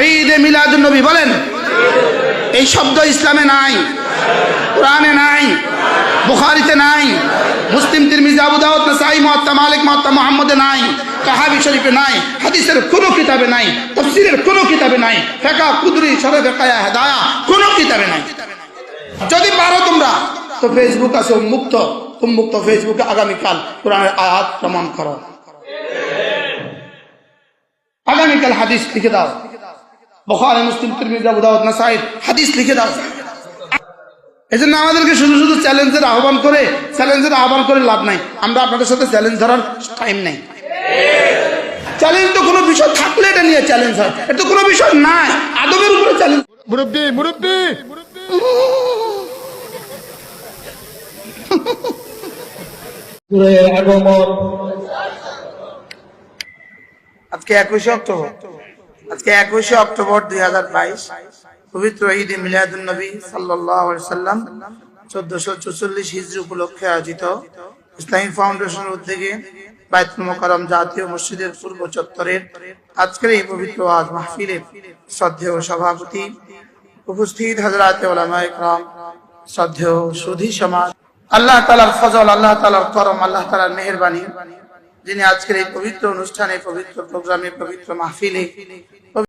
ঈদে মিলাদুন নবী বলেন, এই শব্দ ইসলামে নাই, কোরআনে নাই, বুখারিতে নাই, মুসলিম, তিরমিজি, আবু দাউদ, নাসাই, মুয়াত্তা, মালিক, মুয়াত্তা, মুহাম্মদে নাই, কাহাবি শরীফে নাই, হাদিসের কোনো কিতাবে নাই, তাফসীরের কোনো কিতাবে নাই ফিকহ কুদরি শরহ ফিকায়া, হেদায়া, কোনো কিতাবে নাই। যদি পারো তোমরা, তো ফেসবুক আছে উন্মুক্ত উন্মুক্ত ফেসবুকে আগামীকাল কোরআনের আয়াত প্রমাণ করো। আগামীকাল হাদিস লিখে দাও। বখারে মুসলিম তিরমিজি আবু দাউদ নাসাই হাদিস লিখে দাও। এই জন্য আমাদেরকে শুধু শুধু চ্যালেঞ্জের আহ্বান করে চ্যালেঞ্জের আহ্বান করে লাভ নাই। আমরা আপনাদের সাথে চ্যালেঞ্জ ধরার টাইম নেই। চ্যালেঞ্জ তো কোনো বিষয় থাকলে এটা নিয়ে চ্যালেঞ্জ হয়। এটা তো কোনো বিষয় নাই। আদবের উপরে চ্যালেঞ্জ। মুরব্বী মুরব্বী! আগমন। আজকে একুশে অক্টোবর। আজকে একুশে অক্টোবর দুই হাজার বাইশ, পবিত্র ঈদ মিলাদুল নবী সাল্লাম চোদ্দশো চুচল্লিশ হিজরি উপলক্ষে আয়োজিত ইসলামী ফাউন্ডেশনের উদ্যোগে মোকারম জাতীয় মসজিদের পূর্ব চত্বরের আজকের এই পবিত্র আজ মাহফিলের শ্রদ্ধেয় সভাপতি উপস্থিত হাজরাত ওলামা ইকরাম শ্রদ্ধেয় সুধী সমাজ, আল্লাহ তালার ফজল, আল্লাহ তালার করম, আল্লাহ তালার মেহরবানি যিনি আজকের এই পবিত্র অনুষ্ঠানে পবিত্র প্রোগ্রামে পবিত্র মাহফিলে